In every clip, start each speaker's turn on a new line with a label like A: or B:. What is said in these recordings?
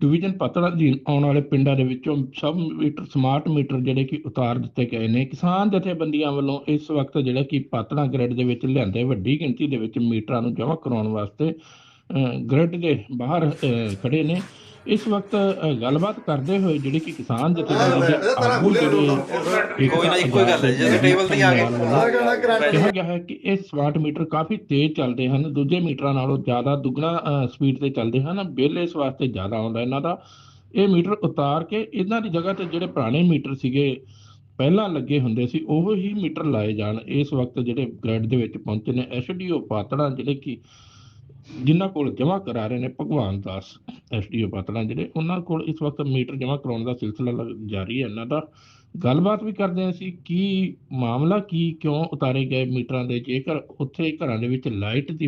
A: Division ਪਤੜਾ ਅਧੀਨ ਆਉਣ ਵਾਲੇ ਪਿੰਡਾਂ ਦੇ ਵਿੱਚੋਂ ਸਭ ਮੀਟਰ ਸਮਾਰਟ ਮੀਟਰ ਜਿਹੜੇ ਕਿ ਉਤਾਰ ਦਿੱਤੇ ਗਏ ਨੇ। ਕਿਸਾਨ ਜਥੇਬੰਦੀਆਂ ਵੱਲੋਂ ਇਸ ਵਕਤ ਜਿਹੜਾ ਕਿ ਪਾਤੜਾ ਗ੍ਰਿਡ ਦੇ ਵਿੱਚ ਲਿਆਂਦੇ ਵੱਡੀ ਗਿਣਤੀ ਦੇ ਵਿੱਚ ਮੀਟਰਾਂ ਨੂੰ ਜਮ੍ਹਾਂ ਕਰਾਉਣ ਵਾਸਤੇ ਗ੍ਰਿਡ ਦੇ ਬਾਹਰ ਅ, ਖੜੇ ਨੇ। ਇਸ ਵਕਤ ਗੱਲਬਾਤ ਕਰਦੇ ਹੋਏ ਜਿਹੜੇ ਕਿ ਕਿਸਾਨ ਜਥੇਬੰਦੀਆਂ ਦੇ ਆਗੂ ਜਿਹੜੇ
B: ਕੋਈ ਨਾ ਇੱਕੋ ਗੱਲ ਹੈ, ਜਦੋਂ ਟੇਬਲ ਤੇ ਆ ਗਏ।
A: ਕਿਹਾ ਗਿਆ ਹੈ ਕਿ ਇਹ ਸਮਾਰਟ ਮੀਟਰ ਕਾਫੀ ਤੇਜ਼ ਚੱਲਦੇ ਹਨ ਦੂਜੇ ਮੀਟਰਾਂ ਨਾਲੋਂ ਜ਼ਿਆਦਾ ਦੁੱਗਣਾ ਸਪੀਡ ਤੇ ਚੱਲਦੇ ਹਨ ਬਿੱਲ ਇਸ ਵਾਸਤੇ ਜ਼ਿਆਦਾ ਆਉਂਦਾ ਇਹਨਾਂ ਦਾ ਇਹ ਮੀਟਰ ਉਤਾਰ ਕੇ ਇਹਨਾਂ ਦੀ ਜਗ੍ਹਾ ਤੇ ਜਿਹੜੇ ਪੁਰਾਣੇ ਮੀਟਰ ਸੀਗੇ ਪਹਿਲਾਂ ਲੱਗੇ ਹੁੰਦੇ ਸੀ ਉਹ ਹੀ ਮੀਟਰ ਲਾਏ ਜਾਣ। ਇਸ ਵਕਤ ਜਿਹੜੇ ਗ੍ਰਿਡ ਦੇ ਵਿੱਚ ਪਹੁੰਚੇ ਨੇ ਐਸਡੀਓ ਪਾਤੜਾ ਜਿਹੜੇ ਕਿ ਜਿਨ੍ਹਾਂ ਕੋਲ ਜਮ੍ਹਾਂ ਕਰਾ ਰਹੇ ਨੇ ਭਗਵਾਨ ਦਾਸ ਐਸਡੀਓ ਪਾਤੜਾ ਜਿਹੜੇ, ਉਹਨਾਂ ਕੋਲ ਇਸ ਵਕਤ ਮੀਟਰ ਜਮ੍ਹਾਂ ਕਰਾਉਣ ਦਾ ਸਿਲਸਿਲਾ ਲੱਗ- ਜਾਰੀ ਹੈ। ਇਹਨਾਂ ਦਾ ਗੱਲਬਾਤ ਵੀ ਕਰਦੇ ਹਾਂ ਅਸੀਂ, ਕੀ ਮਾਮਲਾ ਕੀ, ਕਿਉਂ ਉਤਾਰੇ ਗਏ ਮੀਟਰਾਂ ਦੇ? ਜੇਕਰ ਉੱਥੇ ਘਰਾਂ ਦੇ ਵਿੱਚ ਲਾਈਟ ਦੀ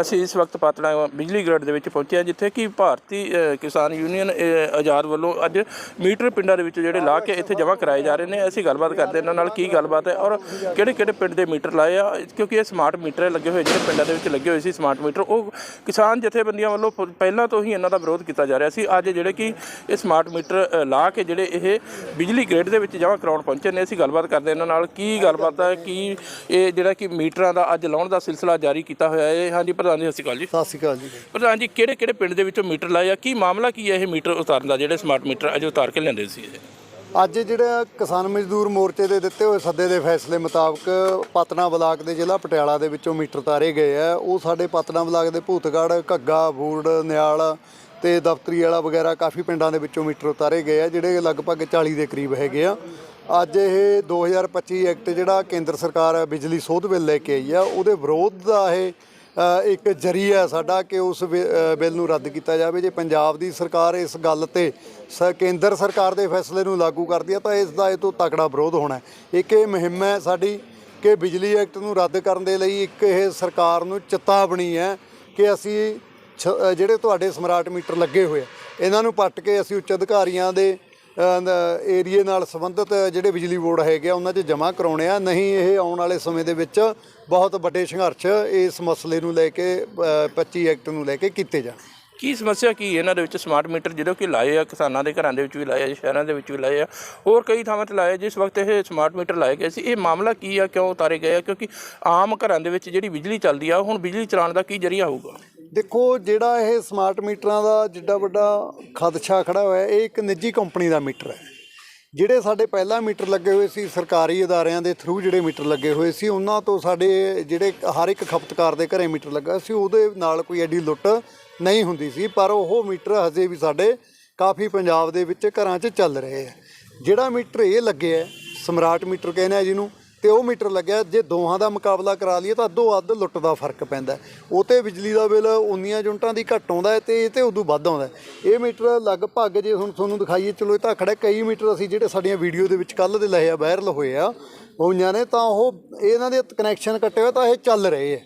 C: ਅਸੀਂ ਇਸ ਵਕਤ ਪਾਤੜਾ ਬਿਜਲੀ ਗ੍ਰਿਡ ਦੇ ਵਿੱਚ ਪਹੁੰਚੇ ਹਾਂ, ਜਿੱਥੇ ਕਿ ਭਾਰਤੀ ਕਿਸਾਨ ਯੂਨੀਅਨ ਆਜ਼ਾਦ ਵੱਲੋਂ ਅੱਜ ਮੀਟਰ ਪਿੰਡਾਂ ਦੇ ਵਿੱਚ ਜਿਹੜੇ ਲਾ ਕੇ ਇੱਥੇ ਜਮ੍ਹਾਂ ਕਰਾਏ ਜਾ ਰਹੇ ਨੇ। ਅਸੀਂ ਗੱਲਬਾਤ ਕਰਦੇ ਇਹਨਾਂ ਨਾਲ, ਕੀ ਗੱਲਬਾਤ ਹੈ ਔਰ ਕਿਹੜੇ ਕਿਹੜੇ ਪਿੰਡ ਦੇ ਮੀਟਰ ਲਾਏ ਆ, ਕਿਉਂਕਿ ਇਹ ਸਮਾਰਟ ਮੀਟਰ ਲੱਗੇ ਹੋਏ ਜਿਹੜੇ ਪਿੰਡਾਂ ਦੇ ਵਿੱਚ ਲੱਗੇ ਹੋਏ ਸੀ ਸਮਾਰਟ ਮੀਟਰ, ਉਹ ਕਿਸਾਨ ਜਥੇਬੰਦੀਆਂ ਵੱਲੋਂ ਪ- ਪਹਿਲਾਂ ਤੋਂ ਹੀ ਇਹਨਾਂ ਦਾ ਵਿਰੋਧ ਕੀਤਾ ਜਾ ਰਿਹਾ ਸੀ। ਅੱਜ ਜਿਹੜੇ ਕਿ ਇਹ ਸਮਾਰਟ ਮੀਟਰ ਲਾ ਕੇ ਜਿਹੜੇ ਇਹ ਬਿਜਲੀ ਗ੍ਰਿਡ ਦੇ ਵਿੱਚ ਜਮ੍ਹਾਂ ਕਰਾਉਣ ਪਹੁੰਚੇ ਨੇ, ਅਸੀਂ ਗੱਲਬਾਤ ਕਰਦੇ ਇਹਨਾਂ ਨਾਲ, ਕੀ ਗੱਲਬਾਤ ਹੈ, ਕੀ ਇਹ ਜਿਹੜਾ ਕਿ ਮੀਟਰਾਂ ਦਾ ਅੱਜ ਲਾਉਣ ਦਾ ਸਿਲਸਿਲਾ ਜਾਰੀ ਕੀਤਾ ਹੋਇਆ ਹੈ। ਹਾਂਜੀ ਪ੍ਰਧਾਨ ਜੀ ਸਤਿ ਸ਼੍ਰੀ ਅਕਾਲ ਜੀ।
D: ਸਤਿ ਸ਼੍ਰੀ ਅਕਾਲ ਜੀ।
C: ਪ੍ਰਧਾਨ ਜੀ ਕਿਹੜੇ ਕਿਹੜੇ ਪਿੰਡ ਦੇ ਵਿੱਚੋਂ ਮੀਟਰ ਲਾਏ ਆ ਕੀ ਮਾਮਲਾ ਕੀ ਹੈ ਇਹ ਮੀਟਰ ਉਤਾਰਨ ਦਾ ਜਿਹੜੇ ਸਮਾਰਟ ਮੀਟਰ ਅਜੇ ਉਤਾਰ ਕੇ ਲੈਂਦੇ ਸੀ ਇਹ?
D: ਅੱਜ ਜਿਹੜਾ ਕਿਸਾਨ ਮਜ਼ਦੂਰ ਮੋਰਚੇ ਦੇ ਦਿੱਤੇ ਹੋਏ ਸੱਦੇ ਦੇ ਫੈਸਲੇ ਮੁਤਾਬਕ ਪਤਨਾ ਬਲਾਕ ਦੇ ਜ਼ਿਲ੍ਹਾ ਪਟਿਆਲਾ ਦੇ ਵਿੱਚੋਂ ਮੀਟਰ ਤਾਰੇ ਗਏ ਆ। ਉਹ ਸਾਡੇ ਪਤਨਾ ਬਲਾਕ ਦੇ ਭੂਤਗੜ੍ਹ ਘੱਗਾ ਬੂੜ ਨਿਆਲ ਤੇ ਦਫ਼ਤਰੀ ਵਾਲਾ ਵਗੈਰਾ ਕਾਫੀ ਪਿੰਡਾਂ ਦੇ ਵਿੱਚੋਂ ਮੀਟਰ ਉਤਾਰੇ ਗਏ ਆ ਜਿਹੜੇ ਲਗਭਗ 40 ਦੇ ਕਰੀਬ ਹੈਗੇ ਆ। ਅੱਜ ਇਹ 2025 ਐਕਟ ਜਿਹੜਾ ਕੇਂਦਰ ਸਰਕਾਰ ਬਿਜਲੀ ਸੋਧ ਬਿੱਲ ਲੈ ਕੇ ਆਈ ਆ ਉਹਦੇ ਵਿਰੋਧ ਦਾ ਇਹ ਇੱਕ ਜਰੀਆ ਸਾਡਾ ਕਿ ਉਸ ਬਿ- ਬਿੱਲ ਨੂੰ ਰੱਦ ਕੀਤਾ ਜਾਵੇ। ਜੇ ਪੰਜਾਬ ਦੀ ਸਰਕਾਰ ਇਸ ਗੱਲ ਤੇ ਸ- ਕੇਂਦਰ ਸਰਕਾਰ ਦੇ ਫੈਸਲੇ ਨੂੰ ਲਾਗੂ ਕਰਦੀ ਹੈ ਤਾਂ ਇਸ ਦਾ ਇਹ ਤੋਂ ਤਕੜਾ ਵਿਰੋਧ ਹੋਣਾ ਇੱਕ ਇਹ ਮੁਹਿੰਮ ਹੈ ਸਾਡੀ ਕਿ ਬਿਜਲੀ ਐਕਟ ਨੂੰ ਰੱਦ ਕਰਨ ਦੇ ਲਈ ਇੱਕ ਇਹ ਸਰਕਾਰ ਨੂੰ ਚੇਤਾਵਨੀ ਹੈ ਕਿ ਅਸੀਂ ਛ- ਜਿਹੜੇ ਤੁਹਾਡੇ ਸਮਾਰਟ ਮੀਟਰ ਲੱਗੇ ਹੋਏ ਆ, ਇਹਨਾਂ ਨੂੰ ਪੱਟ ਕੇ ਅਸੀਂ ਉੱਚ ਅਧਿਕਾਰੀਆਂ ਦੇ ਏਰੀਏ ਨਾਲ ਸੰਬੰਧਿਤ ਜਿਹੜੇ ਬਿਜਲੀ ਬੋਰਡ ਹੈਗੇ ਆ ਉਹਨਾਂ 'ਚ ਜਮ੍ਹਾਂ ਕਰਾਉਣੇ ਆ। ਨਹੀਂ ਇਹ ਆਉਣ ਵਾਲੇ ਸਮੇਂ ਦੇ ਵਿੱਚ ਬਹੁਤ ਵੱਡੇ ਸੰਘਰਸ਼ ਇਸ ਮਸਲੇ ਨੂੰ ਲੈ ਕੇ ਅ, 25 ਐਕਟ ਨੂੰ ਲੈ ਕੇ ਕੀਤੇ ਜਾਣ।
C: ਕੀ ਸਮੱਸਿਆ ਕੀ ਹੈ? ਇਹਨਾਂ ਦੇ ਵਿੱਚ ਸਮਾਰਟ ਮੀਟਰ ਜਦੋਂ ਕਿ ਲਾਏ ਆ ਕਿਸਾਨਾਂ ਦੇ ਘਰਾਂ ਦੇ ਵਿੱਚ ਵੀ ਲਾਏ ਆ ਸ਼ਹਿਰਾਂ ਦੇ ਵਿੱਚ ਵੀ ਲਾਏ ਆ। ਹੋਰ ਕਈ ਥਾਵਾਂ ਤੇ ਲਾਏ ਆ। ਜਿਸ ਵਕਤ ਇਹ ਸਮਾਰਟ ਮੀਟਰ ਲਾਏ ਗਏ ਸੀ। ਇਹ ਮਾਮਲਾ ਕੀ ਆ? ਕਿਉਂ ਉਤਾਰੇ ਗਏ ਆ? ਕਿਉਂਕਿ ਆਮ ਘਰਾਂ ਦੇ ਵਿੱਚ ਜਿਹੜੀ ਬਿਜਲੀ ਚੱਲਦੀ ਆ ਹੁਣ ਬਿਜਲੀ ਚਲਾਉਣ ਦਾ ਕੀ ਜਰੀਆ ਹੋਊਗਾ?
D: ਦੇਖੋ ਜਿਹੜਾ ਇਹ ਸਮਾਰਟ ਮੀਟਰਾਂ ਦਾ ਜਿੱਡਾ ਵੱਡਾ ਖਦਸ਼ਾ ਖੜਾ ਹੋਇਆ ਇਹ ਇੱਕ ਨਿੱਜੀ ਕੰਪਨੀ ਦਾ ਮੀਟਰ ਹੈ। ਜਿਹੜੇ ਸਾਡੇ ਪਹਿਲਾਂ ਮੀਟਰ ਲੱਗੇ ਹੋਏ ਸੀ ਸਰਕਾਰੀ ਅਦਾਰਿਆਂ ਦੇ ਥਰੂ ਜਿਹੜੇ ਮੀਟਰ ਲੱਗੇ ਹੋਏ ਸੀ ਉਹਨਾਂ ਤੋਂ ਸਾਡੇ ਜਿਹੜੇ ਹਰ ਇੱਕ ਖਪਤਕਾਰ ਦੇ ਘਰੇ ਮੀਟਰ ਲੱਗਾ ਸੀ ਉਹਦੇ ਨਾਲ ਕੋਈ ਐਡੀ ਲੁੱਟ ਨਹੀਂ ਹੁੰਦੀ ਸੀ ਪਰ ਉਹ ਮੀਟਰ ਹਜੇ ਵੀ ਸਾਡੇ ਕਾਫੀ ਪੰਜਾਬ ਦੇ ਵਿੱਚ ਘਰਾਂ 'ਚ ਚੱਲ ਰਹੇ ਆ ਜਿਹੜਾ ਮੀਟਰ ਇਹ ਲੱਗਿਆ ਹੈ, ਸਮਰਾਟ ਮੀਟਰ ਕਹਿੰਦੇ ਆ ਜਿਹਨੂੰ ਤੇ ਉਹ ਮੀਟਰ ਲੱਗਿਆ, ਜੇ ਦੋਹਾਂ ਦਾ ਮੁਕਾਬਲਾ ਕਰਾ ਲਈਏ ਤਾਂ ਅੱਧੋ ਅੱਧ ਲੁੱਟ ਦਾ ਫ਼ਰਕ ਪੈਂਦਾ ਉਹ ਤੇ ਬਿਜਲੀ ਦਾ ਬਿੱਲ ਉਨੀਆਂ ਯੂਨਿਟਾਂ ਦੀ ਘੱਟ ਆਉਂਦਾ ਹੈ ਤੇ ਇਹ ਤੇ ਉਦੋਂ ਵੱਧ ਆਉਂਦਾ ਇਹ ਮੀਟਰ ਲਗਭਗ ਜੇ ਹੁਣ ਤੁਹਾਨੂੰ ਦਿਖਾਈਏ, ਚਲੋ ਇਹ ਤਾਂ ਖੜਾ ਕਈ ਮੀਟਰ ਅਸੀਂ ਜਿਹੜੇ ਸਾਡੀਆਂ ਵੀਡੀਓ ਦੇ ਵਿੱਚ ਕੱਲ ਦੇ ਲਏ ਆ, ਵਾਇਰਲ ਹੋਏ ਆ, ਹੋਈਆਂ ਨੇ, ਤਾਂ ਉਹ ਇਹਨਾਂ ਦੇ ਕਨੈਕਸ਼ਨ ਕੱਟੇ ਹੋਏ ਤਾਂ ਇਹ ਚੱਲ ਰਹੇ ਆ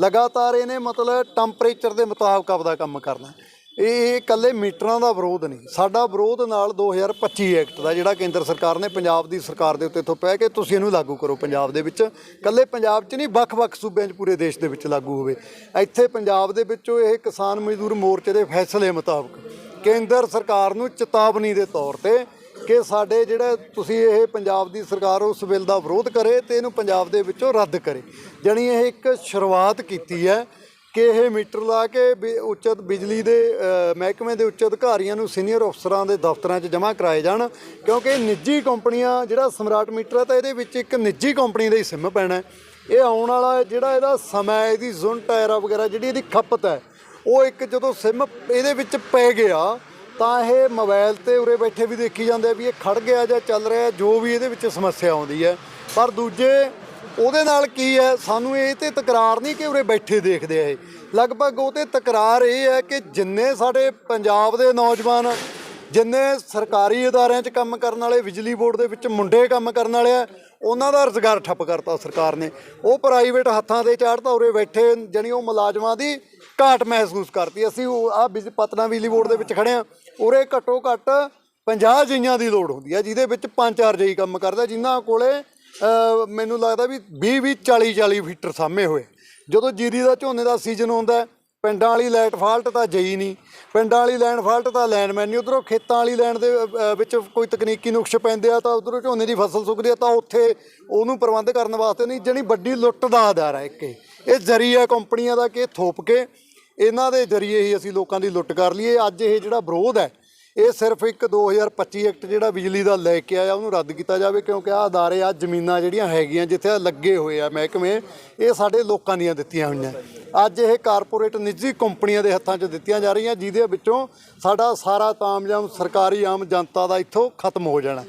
D: ਲਗਾਤਾਰ ਇਹਨੇ ਮਤਲਬ ਟੈਂਪਰੇਚਰ ਦੇ ਮੁਤਾਬਕ ਆਪਦਾ ਕੰਮ ਕਰਨਾ ਇਹ ਇਕੱਲੇ ਮੀਟਰਾਂ ਦਾ ਵਿਰੋਧ ਨਹੀਂ। ਸਾਡਾ ਵਿਰੋਧ ਨਾਲ 2025 ਐਕਟ ਦਾ ਜਿਹੜਾ ਕੇਂਦਰ ਸਰਕਾਰ ਨੇ ਪੰਜਾਬ ਦੀ ਸਰਕਾਰ ਦੇ ਉੱਤੇ ਥੋਪਿਆ ਕਿ ਤੁਸੀਂ ਇਹਨੂੰ ਲਾਗੂ ਕਰੋ ਪੰਜਾਬ ਦੇ ਵਿੱਚ। ਇਕੱਲੇ ਪੰਜਾਬ 'ਚ ਨਹੀਂ, ਵੱਖ-ਵੱਖ ਸੂਬਿਆਂ 'ਚ ਪੂਰੇ ਦੇਸ਼ ਦੇ ਵਿੱਚ ਲਾਗੂ ਹੋਵੇ। ਇੱਥੇ ਪੰਜਾਬ ਦੇ ਵਿੱਚੋਂ ਇਹ ਕਿਸਾਨ ਮਜ਼ਦੂਰ ਮੋਰਚੇ ਦੇ ਫੈਸਲੇ ਮੁਤਾਬਕ ਕੇਂਦਰ ਸਰਕਾਰ ਨੂੰ ਚੇਤਾਵਨੀ ਦੇ ਤੌਰ ਤੇ ਕਿ ਸਾਡੇ ਜਿਹੜਾ ਤੁਸੀਂ ਇਹ ਪੰਜਾਬ ਦੀ ਸਰਕਾਰ ਉਸ ਬਿੱਲ ਦਾ ਵਿਰੋਧ ਕਰੇ ਤੇ ਇਹਨੂੰ ਪੰਜਾਬ ਦੇ ਵਿੱਚੋਂ ਰੱਦ ਕਰੇ। ਜਾਣੀ ਇਹ ਇੱਕ ਸ਼ੁਰੂਆਤ ਕੀਤੀ ਹੈ ਕਿ ਇਹ ਮੀਟਰ ਲਾ ਕੇ ਬਿ- ਉੱਚ ਬਿਜਲੀ ਦੇ ਮਹਿਕਮੇ ਦੇ ਉੱਚ ਅਧਿਕਾਰੀਆਂ ਨੂੰ ਸੀਨੀਅਰ ਅਫਸਰਾਂ ਦੇ ਦਫ਼ਤਰਾਂ 'ਚ ਜਮ੍ਹਾਂ ਕਰਾਏ ਜਾਣ, ਕਿਉਂਕਿ ਨਿੱਜੀ ਕੰਪਨੀਆਂ, ਜਿਹੜਾ ਸਮਰਾਟ ਮੀਟਰ ਹੈ ਤਾਂ ਇਹਦੇ ਵਿੱਚ ਇੱਕ ਨਿੱਜੀ ਕੰਪਨੀ ਦਾ ਹੀ ਸਿਮ ਪੈਣਾ ਇਹ ਆਉਣ ਵਾਲਾ ਜਿਹੜਾ ਇਹਦਾ ਸਮਾਂ ਇਹਦੀ ਜ਼ੁਨ ਟਾਇਰਾ ਵਗੈਰਾ, ਜਿਹੜੀ ਇਹਦੀ ਖਪਤ ਹੈ, ਉਹ ਇੱਕ ਜਦੋਂ ਸਿਮ ਇਹਦੇ ਵਿੱਚ ਪੈ ਗਿਆ, ਤਾਂ ਇਹ ਮੋਬਾਈਲ ਤੇ ਉਰੇ ਬੈਠੇ ਵੀ ਦੇਖੀ ਜਾਂਦੇ ਵੀ ਇਹ ਖੜ ਗਿਆ ਜਾਂ ਚੱਲ ਰਿਹਾ, ਜੋ ਵੀ ਇਹਦੇ ਵਿੱਚ ਸਮੱਸਿਆ ਆਉਂਦੀ ਹੈ। ਪਰ ਦੂਜੇ ਉਹਦੇ ਨਾਲ ਕੀ ਹੈ? ਸਾਨੂੰ ਇਹ ਤੇ ਤਕਰਾਰ ਨਹੀਂ ਕਿ ਉਰੇ ਬੈਠੇ ਦੇਖਦੇ ਆ ਇਹ। ਲਗਭਗ ਉਹ ਤੇ ਤਕਰਾਰ ਇਹ ਹੈ ਕਿ ਜਿੰਨੇ ਸਾਡੇ ਪੰਜਾਬ ਦੇ ਨੌਜਵਾਨ, ਜਿੰਨੇ ਸਰਕਾਰੀ ਅਦਾਰਿਆਂ 'ਚ ਕੰਮ ਕਰਨ ਵਾਲੇ, ਬਿਜਲੀ ਬੋਰਡ ਦੇ ਵਿੱਚ ਮੁੰਡੇ ਕੰਮ ਕਰਨ ਵਾਲੇ ਆ, ਉਹਨਾਂ ਦਾ ਰੁਜ਼ਗਾਰ ਠੱਪ ਕਰਤਾ ਸਰਕਾਰ ਨੇ। ਉਹ ਪ੍ਰਾਈਵੇਟ ਹੱਥਾਂ ਤੇ ਚਾੜਤਾ, ਉਰੇ ਬੈਠੇ ਜਾਣੀ ਉਹ ਮੁਲਾਜ਼ਮਾਂ ਦੀ ਘਾਟ ਮਹਿਸੂਸ ਕਰਤੀ। ਅਸੀਂ ਆ ਪਤਨਾ ਬਿਜਲੀ ਬੋਰਡ ਦੇ ਵਿੱਚ ਖੜੇ ਆ, ਉਰੇ ਘੱਟੋ ਘੱਟ 50 ਜਈਆਂ ਦੀ ਲੋੜ ਹੁੰਦੀ ਆ, ਜਿਹਦੇ ਵਿੱਚ ਪੰਜ ਚਾਰ ਜਈ ਕੰਮ ਕਰਦਾ, ਜਿਨ੍ਹਾਂ ਕੋਲੇ ਮੈਨੂੰ ਲੱਗਦਾ ਵੀ 20 20 40 40 ਫੀਟਰ ਸਾਹਮਣੇ ਹੋਏ। ਜਦੋਂ ਜੀਰੀ ਦਾ ਝੋਨੇ ਦਾ ਸੀਜ਼ਨ ਹੁੰਦਾ ਪਿੰਡਾਂ ਵਾਲੀ ਲਾਈਟ ਫਾਲਟ ਤਾਂ ਜਈ ਨਹੀਂ। ਪਿੰਡਾਂ ਵਾਲੀ ਲਾਈਨ ਫਾਲਟ ਤਾਂ ਲਾਈਨਮੈਨ ਨਹੀਂ। ਉਧਰੋਂ ਖੇਤਾਂ ਵਾਲੀ ਲਾਈਨ ਦੇ ਵਿੱਚ ਕੋਈ ਤਕਨੀਕੀ ਨੁਕਸ ਪੈਂਦੇ ਆ ਤਾਂ ਉਧਰੋਂ ਝੋਨੇ ਦੀ ਫਸਲ ਸੁੱਕਦੀ ਆ ਤਾਂ ਉੱਥੇ ਉਹਨੂੰ ਪ੍ਰਬੰਧ ਕਰਨ ਵਾਸਤੇ ਨਹੀਂ ਜਣੀ ਵੱਡੀ ਲੁੱਟ ਦਾ ਆਧਾਰ ਹੈ ਇੱਕ ਇਹ। ਜ਼ਰੀਆ ਕੰਪਨੀਆਂ ਦਾ ਕਿ ਥੋਪ ਕੇ, ਇਹਨਾਂ ਦੇ ਜ਼ਰੀਏ ਹੀ ਅਸੀਂ ਲੋਕਾਂ ਦੀ ਲੁੱਟ ਕਰ ਲਈਏ। ਅੱਜ ਇਹ ਜਿਹੜਾ ਵਿਰੋਧ ਹੈ ਇਹ ਸਿਰਫ ਇੱਕ 2025 ਐਕਟ ਜਿਹੜਾ ਬਿਜਲੀ ਦਾ ਲੈ ਕੇ ਆਇਆ, ਉਹਨੂੰ ਰੱਦ ਕੀਤਾ ਜਾਵੇ, ਕਿਉਂਕਿ ਆਹ ਅਦਾਰੇ ਆ ਜ਼ਮੀਨਾਂ ਜਿਹੜੀਆਂ ਹੈਗੀਆਂ ਜਿੱਥੇ ਆਹ ਲੱਗੇ ਹੋਏ ਆ ਮਹਿਕਮੇ, ਇਹ ਸਾਡੇ ਲੋਕਾਂ ਦੀਆਂ ਦਿੱਤੀਆਂ ਹੋਈਆਂ। ਅੱਜ ਇਹ ਕਾਰਪੋਰੇਟ ਨਿੱਜੀ ਕੰਪਨੀਆਂ ਦੇ ਹੱਥਾਂ 'ਚ ਦਿੱਤੀਆਂ ਜਾ ਰਹੀਆਂ, ਜਿਹਦੇ ਵਿੱਚੋਂ ਸਾਡਾ ਸਾਰਾ ਤਾਮਜਾਮ ਸਰਕਾਰੀ ਆਮ ਜਨਤਾ ਦਾ ਇੱਥੋਂ ਖਤਮ ਹੋ ਜਾਣਾ।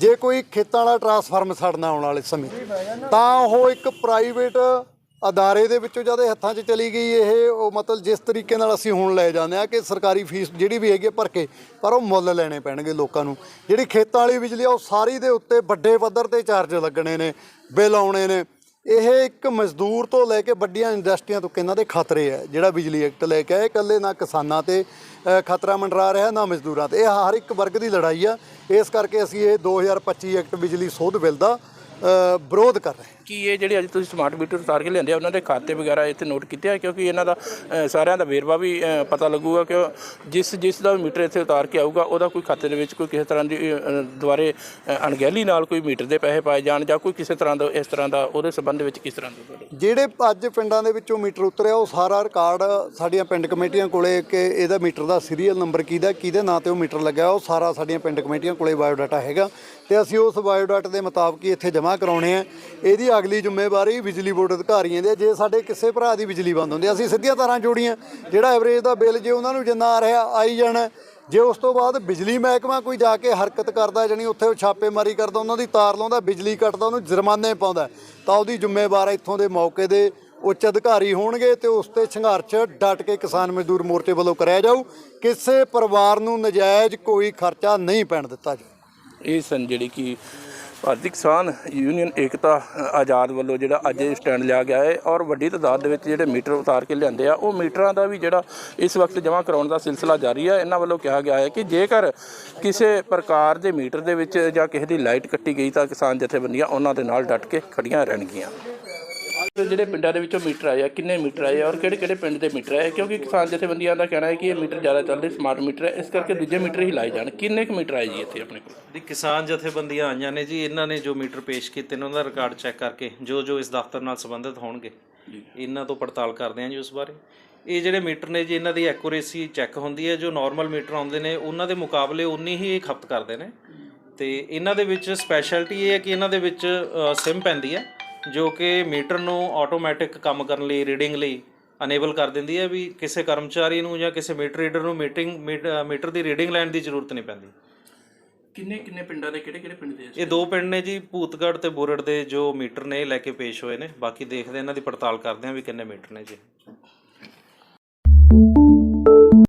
D: ਜੇ ਕੋਈ ਖੇਤਾਂ ਵਾਲਾ ਟਰਾਂਸਫਾਰਮ ਸੜਨਾ ਆਉਣ ਵਾਲੇ ਸਮੇਂ, ਤਾਂ ਉਹ ਇੱਕ ਪ੍ਰਾਈਵੇਟ ਅਦਾਰੇ ਦੇ ਵਿੱਚੋਂ ਜਦ ਇਹ ਹੱਥਾਂ 'ਚ ਚਲੀ ਗਈ, ਇਹ ਉਹ ਮਤਲਬ ਜਿਸ ਤਰੀਕੇ ਨਾਲ ਅਸੀਂ ਹੁਣ ਲੈ ਜਾਂਦੇ ਆ ਕਿ ਸਰਕਾਰੀ ਫੀਸ ਜਿਹੜੀ ਵੀ ਹੈਗੀ ਆ ਭਰ ਕੇ, ਪਰ ਉਹ ਮੁੱਲ ਲੈਣੇ ਪੈਣਗੇ ਲੋਕਾਂ ਨੂੰ। ਜਿਹੜੀ ਖੇਤਾਂ ਵਾਲੀ ਬਿਜਲੀ ਆ, ਉਹ ਸਾਰੀ ਦੇ ਉੱਤੇ ਵੱਡੇ ਪੱਧਰ ਤੇ ਚਾਰਜ ਲੱਗਣੇ ਨੇ, ਬਿੱਲ ਆਉਣੇ ਨੇ। ਇਹ ਇੱਕ ਮਜ਼ਦੂਰ ਤੋਂ ਲੈ ਕੇ ਵੱਡੀਆਂ ਇੰਡਸਟਰੀਆਂ ਤੋਂ ਇਹਨਾਂ ਦੇ ਖਤਰੇ ਹੈ ਜਿਹੜਾ ਬਿਜਲੀ ਐਕਟ ਲੈ ਕੇ ਆਏ ਇਕੱਲੇ ਨਾ ਕਿਸਾਨਾਂ ਤੇ ਖਤਰਾ ਮੰਡਰਾ ਰਿਹਾ, ਨਾ ਮਜ਼ਦੂਰਾਂ ਤੇ। ਇਹ ਹਰ ਇੱਕ ਵਰਗ ਦੀ ਲੜਾਈ ਆ। ਇਸ ਕਰਕੇ ਅਸੀਂ ਇਹ 2025 ਐਕਟ ਬਿਜਲੀ ਸੋਧ ਬਿੱਲ ਦਾ ਵਿਰੋਧ ਕਰ ਰਹੇ ਹਾਂ।
C: ਕੀ ਇਹ ਜਿਹੜੇ ਅੱਜ ਤੁਸੀਂ ਸਮਾਰਟ ਮੀਟਰ ਉਤਾਰ ਕੇ ਲਿਆਂਦੇ ਆ ਉਹਨਾਂ ਦੇ ਖਾਤੇ ਵਗੈਰਾ ਇੱਥੇ ਨੋਟ ਕੀਤੇ ਆ? ਕਿਉਂਕਿ ਇਹਨਾਂ ਦਾ ਅ, ਸਾਰਿਆਂ ਦਾ ਵੇਰਵਾ ਵੀ ਅ, ਪਤਾ ਲੱਗੂਗਾ ਕਿ ਜਿਸ ਜਿਸ ਦਾ ਵੀ ਮੀਟਰ ਇੱਥੇ ਉਤਾਰ ਕੇ ਆਊਗਾ ਉਹਦਾ ਕੋਈ ਖਾਤੇ ਦੇ ਵਿੱਚ ਕੋਈ ਕਿਸੇ ਤਰ੍ਹਾਂ ਦੀ ਅ, ਦੁਆਰੇ ਅ, ਅਣਗਹਿਲੀ ਨਾਲ ਕੋਈ ਮੀਟਰ ਦੇ ਪੈਸੇ ਪਾਏ ਜਾਣ ਜਾਂ ਕੋਈ ਕਿਸੇ ਤਰ੍ਹਾਂ ਦਾ ਇਸ ਤਰ੍ਹਾਂ ਦਾ ਉਹਦੇ ਸੰਬੰਧ ਵਿੱਚ ਕਿਸ ਤਰ੍ਹਾਂ ਦਾ ਤੁਹਾਡਾ?
D: ਜਿਹੜੇ ਅੱਜ ਪਿੰਡਾਂ ਦੇ ਵਿੱਚੋਂ ਮੀਟਰ ਉਤਰਿਆ ਉਹ ਸਾਰਾ ਰਿਕਾਰਡ ਸਾਡੀਆਂ ਪਿੰਡ ਕਮੇਟੀਆਂ ਕੋਲੇ ਕਿ ਇਹਦਾ ਮੀਟਰ ਦਾ ਸੀਰੀਅਲ ਨੰਬਰ ਕਿਹਦਾ ਕਿਹਦੇ ਨਾਂ ਤੇ ਉਹ ਮੀਟਰ ਲੱਗਾ ਉਹ ਸਾਰਾ ਸਾਡੀਆਂ ਪਿੰਡ ਕਮੇਟੀਆਂ ਕੋਲੇ ਬਾਇਓਡਾਟਾ ਹੈਗਾ। ਤੇ ਅਸੀਂ ਉਸ ਬਾਇਓਡਾਟਾ ਦੇ ਮੁਤਾਬਕ ਹੀ ਇੱਥੇ ਜਮ੍ਹਾਂ ਕਰਾਉਣੇ ਆ। ਇਹਦੀ ਅਗਲੀ ਜ਼ਿੰਮੇਵਾਰੀ ਬਿਜਲੀ ਬੋਰਡ ਅਧਿਕਾਰੀਆਂ ਦੀ ਹੈ। ਜੇ ਸਾਡੇ ਕਿਸੇ ਭਰਾ ਦੀ ਬਿਜਲੀ ਬੰਦ ਹੁੰਦੀ ਹੈ, ਅਸੀਂ ਸਿੱਧੀਆਂ ਤਾਰਾਂ ਜੋੜੀਆਂ। ਜਿਹੜਾ ਐਵਰੇਜ ਦਾ ਬਿੱਲ ਜੇ ਉਹਨਾਂ ਨੂੰ ਜਿੰਨਾ ਆ ਰਿਹਾ ਆਈ ਜਾਣਾ ਜੇ ਉਸ ਤੋਂ ਬਾਅਦ ਬਿਜਲੀ ਮਹਿਕਮਾ ਕੋਈ ਜਾ ਕੇ ਹਰਕਤ ਕਰਦਾ ਜਾਣੀ ਉੱਥੇ ਉਹ ਛਾਪੇਮਾਰੀ ਕਰਦਾ ਉਹਨਾਂ ਦੀ ਤਾਰ ਲਾਉਂਦਾ ਬਿਜਲੀ ਕੱਟਦਾ ਉਹਨੂੰ ਜੁਰਮਾਨੇ ਪਾਉਂਦਾ ਤਾਂ ਉਹਦੀ ਜ਼ਿੰਮੇਵਾਰ ਇੱਥੋਂ ਦੇ ਮੌਕੇ ਦੇ ਉੱਚ ਅਧਿਕਾਰੀ ਹੋਣਗੇ ਤੇ ਉਸ ਤੇ ਸੰਘਰਸ਼ ਡਟ ਕੇ ਕਿਸਾਨ ਮਜ਼ਦੂਰ ਮੋਰਚੇ ਵੱਲੋਂ ਕਰਿਆ ਜਾਊ। ਕਿਸੇ ਪਰਿਵਾਰ ਨੂੰ ਨਜਾਇਜ਼ ਕੋਈ ਖਰਚਾ ਨਹੀਂ ਪੈਣ ਦਿੱਤਾ ਜਾਊ।
C: ਇਹ ਸਨ ਜਿਹੜੀ ਕਿ ਭਾਰਤੀ ਕਿਸਾਨ ਯੂਨੀਅਨ ਏਕਤਾ ਆਜ਼ਾਦ ਵੱਲੋਂ ਜਿਹੜਾ ਅੱਜ ਇਹ ਸਟੈਂਡ ਲਿਆ ਗਿਆ ਹੈ ਔਰ ਵੱਡੀ ਤਾਦਾਦ ਦੇ ਵਿੱਚ ਜਿਹੜੇ ਮੀਟਰ ਉਤਾਰ ਕੇ ਲਿਆਂਦੇ ਆ, ਉਹ ਮੀਟਰਾਂ ਦਾ ਵੀ ਜਿਹੜਾ ਇਸ ਵਕਤ ਜਮ੍ਹਾਂ ਕਰਾਉਣ ਦਾ ਸਿਲਸਿਲਾ ਜਾਰੀ ਹੈ। ਇਹਨਾਂ ਵੱਲੋਂ ਕਿਹਾ ਗਿਆ ਹੈ ਕਿ ਜੇਕਰ ਕਿਸੇ ਪ੍ਰਕਾਰ ਦੇ ਮੀਟਰ ਦੇ ਵਿੱਚ ਜਾਂ ਕਿਸੇ ਦੀ ਲਾਈਟ ਕੱਟੀ ਗਈ ਤਾਂ ਕਿਸਾਨ ਜਥੇਬੰਦੀਆਂ ਉਹਨਾਂ ਦੇ ਨਾਲ ਡਟ ਕੇ ਖੜੀਆਂ ਰਹਿਣਗੀਆਂ। ਜਿਹੜੇ ਪਿੰਡਾਂ ਦੇ ਵਿੱਚੋਂ ਮੀਟਰ ਆਏ ਆ ਕਿੰਨੇ ਮੀਟਰ ਆਏ ਆ ਔਰ ਕਿਹੜੇ ਕਿਹੜੇ ਪਿੰਡ ਦੇ ਮੀਟਰ ਆਏ? ਕਿਉਂਕਿ ਕਿਸਾਨ ਜਥੇਬੰਦੀਆਂ ਦਾ ਕਹਿਣਾ ਹੈ ਕਿ ਇਹ ਮੀਟਰ ਜ਼ਿਆਦਾ ਚੱਲਦੇ ਸਮਾਰਟ ਮੀਟਰ ਹੈ ਇਸ ਕਰਕੇ ਦੂਜੇ ਮੀਟਰ ਹੀ ਲਾਏ ਜਾਣ। ਕਿੰਨੇ ਕੁ ਮੀਟਰ ਆਏ ਜੀ ਇੱਥੇ ਆਪਣੇ ਕੋਲ?
B: ਦੀ ਕਿਸਾਨ ਜਥੇਬੰਦੀਆਂ ਆਈਆਂ ਨੇ ਜੀ ਇਹਨਾਂ ਨੇ ਜੋ ਮੀਟਰ ਪੇਸ਼ ਕੀਤੇ ਨੇ ਉਹਨਾਂ ਦਾ ਰਿਕਾਰਡ ਚੈੱਕ ਕਰਕੇ ਜੋ ਜੋ ਇਸ ਦਫ਼ਤਰ ਨਾਲ ਸੰਬੰਧਿਤ ਹੋਣਗੇ ਇਹਨਾਂ ਤੋਂ ਪੜਤਾਲ ਕਰਦੇ ਹਾਂ ਜੀ ਉਸ ਬਾਰੇ। ਇਹ ਜਿਹੜੇ ਮੀਟਰ ਨੇ ਜੀ ਇਹਨਾਂ ਦੀ ਐਕੂਰੇਸੀ ਚੈੱਕ ਹੁੰਦੀ ਹੈ ਜੋ ਨਾਰਮਲ ਮੀਟਰ ਆਉਂਦੇ ਨੇ ਉਹਨਾਂ ਦੇ ਮੁਕਾਬਲੇ ਉਨੀ ਹੀ ਇਹ ਖਪਤ ਕਰਦੇ ਨੇ। ਤੇ ਇਹਨਾਂ ਦੇ ਵਿੱਚ ਸਪੈਸ਼ਲਟੀ ਇਹ ਹੈ ਕਿ ਇਹਨਾਂ ਦੇ ਵਿੱਚ ਸਿਮ ਪੈਂਦੀ ਹੈ। ਜੋ ਕਿ ਮੀਟਰ ਨੂੰ ਆਟੋਮੈਟਿਕ ਕੰਮ ਕਰਨ ਲਈ ਰੀਡਿੰਗ ਲਈ ਅਨੇਬਲ ਕਰ ਦਿੰਦੀ ਹੈ ਵੀ ਕਿਸੇ ਕਰਮਚਾਰੀ ਨੂੰ ਜਾਂ ਕਿਸੇ ਮੀਟਰ ਰੀਡਰ ਨੂੰ ਮੀਟਿੰਗ ਮੀਟਰ ਦੀ ਰੀਡਿੰਗ ਲੈਣ ਦੀ ਜ਼ਰੂਰਤ ਨਹੀਂ ਪੈਂਦੀ।
C: ਕਿੰਨੇ ਕਿੰਨੇ ਪਿੰਡਾਂ ਦੇ ਕਿਹੜੇ ਕਿਹੜੇ ਪਿੰਡ ਦੇ
B: ਇਹ ਦੋ ਪਿੰਡ ਨੇ ਜੀ ਭੂਤਗੜ੍ਹ ਤੇ ਬੁਰੜ ਦੇ ਜੋ ਮੀਟਰ ਨੇ ਲੈ ਕੇ ਪੇਸ਼ ਹੋਏ ਨੇ। ਬਾਕੀ ਦੇਖਦੇ ਇਹਨਾਂ ਦੀ ਪੜਤਾਲ ਕਰਦੇ ਹਾਂ ਵੀ ਕਿੰਨੇ ਮੀਟਰ ਨੇ ਜੀ।